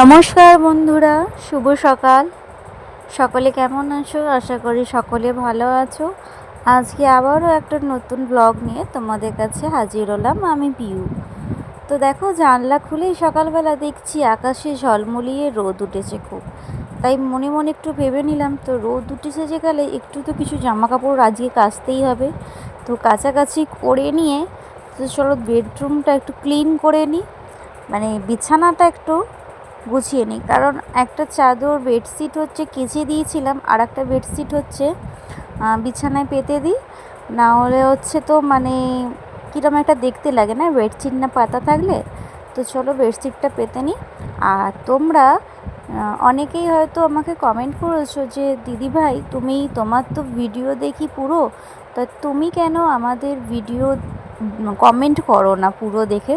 নমস্কার বন্ধুরা, শুভ সকাল। সকলে কেমন আছো? আশা করি সকলে ভালো আছো। আজকে আবারও একটা নতুন ব্লগ নিয়ে তোমাদের কাছে হাজির হলাম আমি পিউ। তো দেখো, জানলা খুলেই সকালবেলা দেখছি আকাশে ঝলমলিয়ে রোদ উঠেছে খুব। তাই মনে মনে একটু ভেবে নিলাম, তো রোদ উঠেছে যে গেলে একটু তো কিছু জামা কাপড় আজকে কাচতেই হবে। তো কাছাকাছি করে নিয়ে, তো চলো বেডরুমটা একটু ক্লিন করে নিই মানে বিছানাটা একটু গুছিয়ে নিই। কারণ একটা চাদর বেডশিট হচ্ছে কেচে দিয়েছিলাম আর একটা বেডশিট হচ্ছে বিছানায় পেতে দিই। না হলে হচ্ছে তো মানে কীরকম একটা দেখতে লাগে না বেডশিট না পাতা থাকলে। তো চলো বেডশিটটা পেতে নিই। আর তোমরা অনেকেই হয়তো আমাকে কমেন্ট করেছ যে দিদিভাই তুমি তোমার তো ভিডিও দেখি পুরো, তা তুমি কেন আমাদের ভিডিও কমেন্ট করো না পুরো দেখে?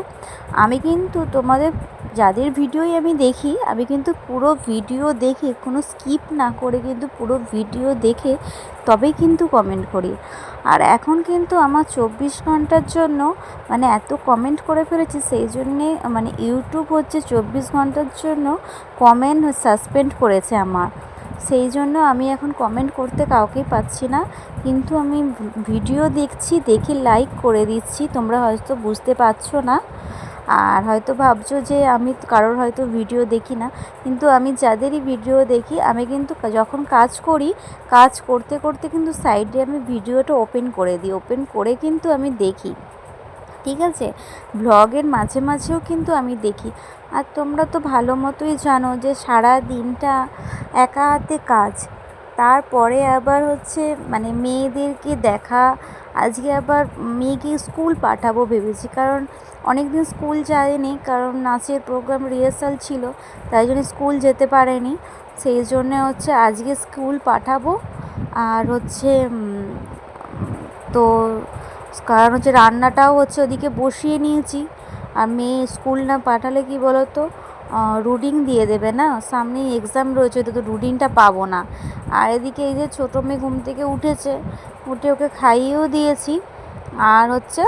আমি কিন্তু তোমাদের যাদের ভিডিওই আমি দেখি, আমি কিন্তু পুরো ভিডিও দেখে, কোনো স্কিপ না করে কিন্তু পুরো ভিডিও দেখে তবেই কিন্তু কমেন্ট করি। আর এখন কিন্তু আমার চব্বিশ ঘণ্টার জন্য মানে এত কমেন্ট করে ফেলেছি, সেই জন্যে মানে ইউটিউব হচ্ছে চব্বিশ ঘণ্টার জন্য কমেন্ট সাসপেন্ড করেছে আমার। সেই জন্য আমি এখন কমেন্ট করতে কাউকেই পাচ্ছি না, কিন্তু আমি ভিডিও দেখছি, দেখে লাইক করে দিচ্ছি, তোমরা হয়তো বুঝতে পারছ না। আর হয়তো ভাবছ যে আমি কারোর হয়তো ভিডিও দেখি না, কিন্তু আমি যাদেরই ভিডিও দেখি, আমি কিন্তু যখন কাজ করি, কাজ করতে করতে কিন্তু সাইডে আমি ভিডিওটা ওপেন করে দিই, ওপেন করে কিন্তু আমি দেখি। ঠিক আছে? ব্লগের মাঝে মাঝেও কিন্তু আমি দেখি। আর তোমরা তো ভালো মতোই জানো যে সারা দিনটা একা হাতে কাজ। তারপরে আবার হচ্ছে মানে মেয়েদেরকে দেখা আজকে আবার মেয়েকে স্কুল পাঠাবো ভেবেছি, কারণ অনেক দিন স্কুল যায়নি, কারণ নাচের প্রোগ্রাম রিহার্সাল ছিল, তাই জন্য স্কুল যেতে পারেনি। সেই জন্যে হচ্ছে আজকে স্কুল পাঠাবো, আর হচ্ছে তো কারণ হচ্ছে রান্নাটাও হচ্ছে ওদিকে বসিয়ে নিয়েছি, আর মেয়ে স্কুল না পাঠালে কি বলো তো রুডিং দিয়ে দেবে, না? সামনেই এক্সাম রয়েছে, তো রুডিংটা পাবো না। আর এদিকে এই যে ছোটো মেয়ে ঘুম থেকে উঠেছে, উঠে ওকে খাইয়েও দিয়েছি। আর হচ্ছে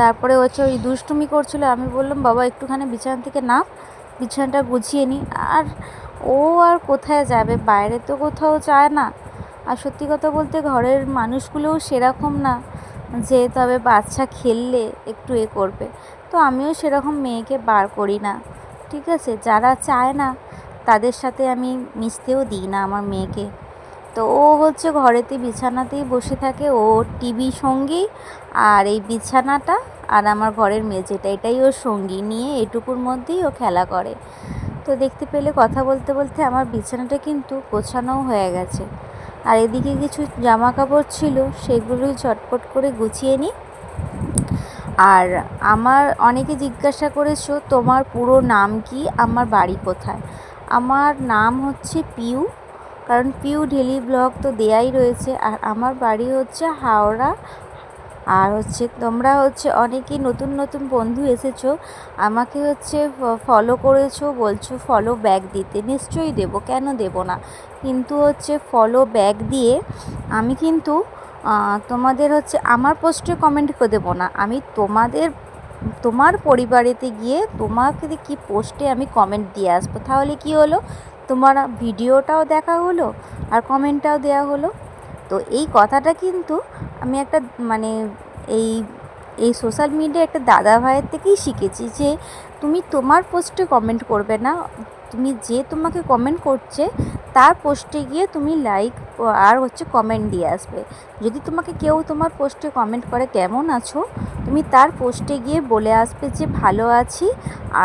তারপরে হচ্ছে ওই দুষ্টুমি করছিল, আমি বললাম, বাবা, একটুখানি বিছানা থেকে না বিছানাটা গুছিয়ে নিই আর ও আর কোথায় যাবে? বাইরে তো কোথাও যায় না। আর সত্যি কথা বলতে ঘরের মানুষগুলোও সেরকম না, যে তবে বাচ্চা খেললে একটু এ করবে। তো আমিও সেরকম মেয়েকে বার করি না। ঠিক আছে? যারা চায় না, তাদের সাথে আমি মিশতেও দিই না আমার মেয়েকে। তো ও হচ্ছে ঘরেতে বিছানাতেই বসে থাকে। ও টিভি সঙ্গী আর এই বিছানাটা আর আমার ঘরের মেঝেটা, এটাই ওর সঙ্গী। নিয়ে এটুকুর মধ্যেই ও খেলা করে। তো দেখতে পেলে কথা বলতে বলতে আমার বিছানাটা কিন্তু গোছানোও হয়ে গেছে। আর এদিকে কিছু জামা কাপড় ছিল, সেগুলোই ঝটপট করে গুছিয়ে নিই। আর আমার অনেকে জিজ্ঞাসা করেছ, তোমার পুরো নাম কি? আমার বাড়ি কোথায়? আমার নাম হচ্ছে পিউ, কারণ পিউ ডেলি ব্লগ তো দেয়াই রয়েছে। আর আমার বাড়ি হচ্ছে হাওড়া। আর হচ্ছে তোমরা হচ্ছে অনেকেই নতুন নতুন বন্ধু এসেছ, আমাকে হচ্ছে ফলো করেছ, বলছো ফলো ব্যাক দিতে। নিশ্চয়ই দেবো, কেন দেবো না? কিন্তু হচ্ছে ফলো ব্যাক দিয়ে আমি কিন্তু তোমাদের হচ্ছে আমার পোস্টে কমেন্ট করে দেবো না। আমি তোমাদের, তোমার পরিবারেতে গিয়ে তোমাকে কি পোস্টে আমি কমেন্ট দিয়ে আসব। তাহলে কি হলো? তোমার ভিডিওটাও দেখা হলো আর কমেন্টটাও দেওয়া হলো। তো এই কথাটা কিন্তু আমি একটা মানে এই এই সোশ্যাল মিডিয়া একটা দাদা ভাইয়ের থেকেই শিখেছি যে তুমি তোমার পোস্টে কমেন্ট করবে না। তুমি যে তোমাকে কমেন্ট করছে তার পোস্টে গিয়ে তুমি লাইক আর হচ্ছে কমেন্ট দিয়ে আসবে। যদি তোমাকে কেউ তোমার পোস্টে কমেন্ট করে কেমন আছো, তুমি তার পোস্টে গিয়ে বলে আসবে যে ভালো আছি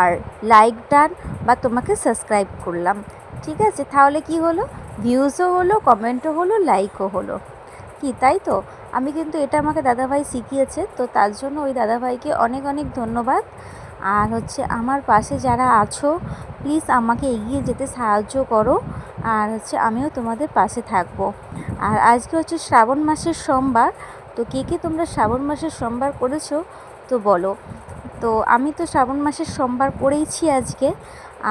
আর লাইক ডান বা তোমাকে সাবস্ক্রাইব করলাম। ঠিক আছে? তাহলে কি হলো? ভিউজও হলো কমেন্টও হলো লাইকও হলো। কি, তাই তো? আমি কিন্তু এটা আমাকে দাদাভাই শিখিয়েছে, তো তার জন্য ওই দাদাভাইকে অনেক অনেক ধন্যবাদ। আর হচ্ছে আমার পাশে যারা আছো প্লিজ আমাকে এগিয়ে যেতে সাহায্য করো। আর হচ্ছে আমিও তোমাদের পাশে থাকব। আর আজকে হচ্ছে শ্রাবণ মাসের সোমবার, তো কে কে তোমরা শ্রাবণ মাসের সোমবার করেছ তো বলো। তো আমি তো শ্রাবণ মাসের সোমবার করেইছি আজকে,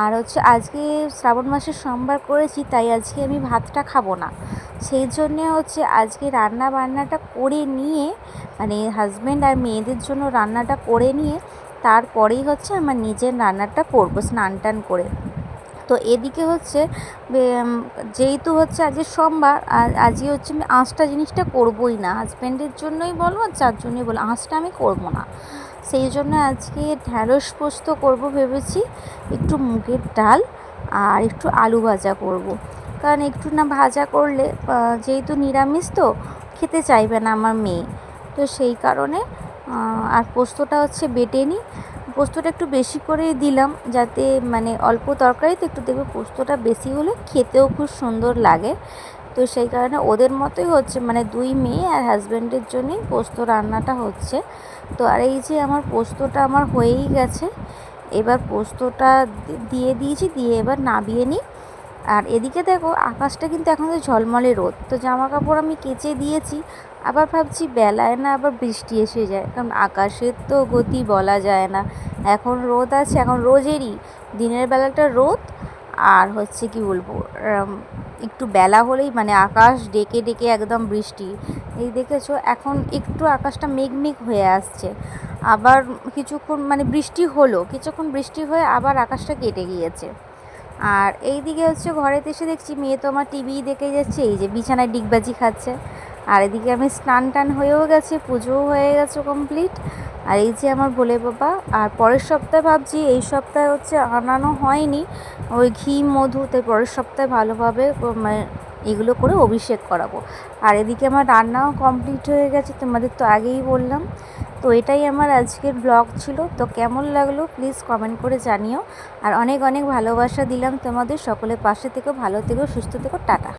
আর হচ্ছে আজকে শ্রাবণ মাসের সোমবার করেছি, তাই আজকে আমি ভাতটা খাব না। সেই জন্যে হচ্ছে আজকে রান্না বান্নাটা করে নিয়ে মানে হাজব্যান্ড আর মেয়েদের জন্য রান্নাটা করে নিয়ে, তারপরেই হচ্ছে আমার নিজের রান্নাটা করব স্নান টান করে। তো এদিকে হচ্ছে যেহেতু হচ্ছে আজকে সোমবার, আর আজকে হচ্ছে আমি আঁচটা জিনিসটা করবোই না। হাজব্যান্ডের জন্যই বলো আর যার জন্যই বলো আঁচটা আমি করব না। সেই জন্য আজকে ঢ্যাঁড়স পোস্ত করব ভেবেছি, একটু মুগের ডাল, আর একটু আলু ভাজা করব। কারণ একটু না ভাজা করলে যেহেতু নিরামিষ তো, খেতে চাইবে না আমার মেয়ে। তো সেই কারণে আর পোস্তটা হচ্ছে বেটে নিই। পোস্তটা একটু বেশি করেই দিলাম, যাতে মানে অল্প তরকারিতে একটু দেখবে পোস্তটা বেশি হলে খেতেও খুব সুন্দর লাগে। তো সেই কারণে ওদের মতোই হচ্ছে মানে দুই মেয়ে আর হাজব্যান্ডের জন্যই পোস্ত রান্নাটা হচ্ছে। তো আর এই যে আমার পোস্তটা আমার হয়েই গেছে, এবার পোস্তটা দিয়ে দিয়েছি, দিয়ে এবার নাবিয়ে নিই। আর এদিকে দেখো আকাশটা কিন্তু এখন তো ঝলমলে রোদ, তো জামা কাপড় আমি কেচে দিয়েছি, আবার ভাবছি বেলায় না আবার বৃষ্টি এসে যায়, কারণ আকাশের তো গতি বলা যায় না। এখন রোদ আছে, এখন রোজেরই। দিনের বেলাটা রোদ, আর হচ্ছে কি বলব একটু বেলা হলেই মানে আকাশ ডেকে ডেকে একদম বৃষ্টি। এই দেখেছ, এখন একটু আকাশটা মেঘমেঘ হয়ে আসছে। আবার কিছুক্ষণ মানে বৃষ্টি হলো, কিছুক্ষণ বৃষ্টি হয়ে আবার আকাশটা কেটে গিয়েছে। আর এই দিকে হচ্ছে ঘরেতে এসে দেখছি, মেয়ে তো আমার টিভি দেখে যাচ্ছে, এই যে বিছানায় ডিগবাজি খাচ্ছে। আর এদিকে আমি স্নান টান হয়েও গেছে, পুজোও হয়ে গেছে কমপ্লিট আর এই যে আমার ভোলে বাবা, আর পরের সপ্তাহে ভাবছি, এই সপ্তাহে হচ্ছে আনানো হয়নি। ওই ঘি, মধু, তাই পরের সপ্তাহে ভালোভাবে মানে এগুলো করে অভিষেক করাবো। আর এদিকে আমার রান্নাও কমপ্লিট হয়ে গেছে, তোমাদের তো আগেই বললাম। তো এটাই আমার আজকের ব্লগ ছিল। তো কেমন লাগল প্লিজ কমেন্ট করে জানিও। আর অনেক অনেক ভালোবাসা দিলাম তোমাদের। সকলের পাশে থেকো, ভালো থেকো, সুস্থ থেকো, টাটা।